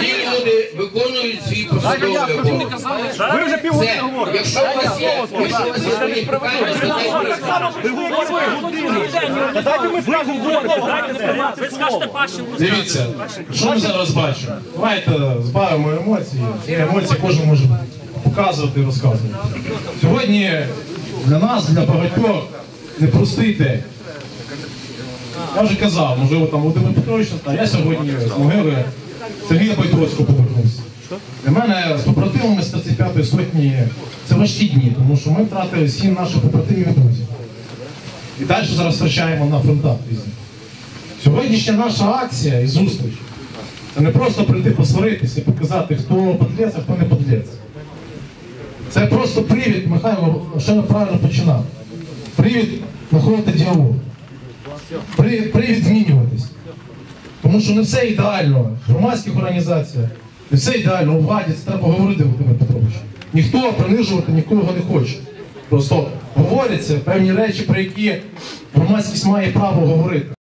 ці люди виконують свій посадовий обов'язок. Ви вже півгодини говорите. якщо у вас є, якщо у вас є питання, дайте ми скажемо, ви скажете Пащенку. Дивіться, що ми зараз бачимо? Давайте збавимо емоції. Ці емоції кожен може показувати і розказувати. Сьогодні для нас, для багатьох, непростий день. Я вже казав, можливо, там Володимир Петрович, а я сьогодні з могили Сергія Байтровського повернувся. Для мене з побратимами з 35-ї сотні це важкі дні, тому що ми втратили сім наших побратимів і друзів. І далі зараз втрачаємо на фронтах різних. Сьогоднішня наша акція і зустріч це не просто прийти посваритися і показати, хто подлець, а хто не подлець. Це просто привід, Михайло ще правильно починав. Привід знаходити діалог. Привід, привід змінюватись. Тому що не все ідеально в громадських організаціях, не все ідеально у владі, це треба говорити, Володимир Петрович. Ніхто принижувати нікого не хоче. Просто говоряться певні речі, про які громадськість має право говорити.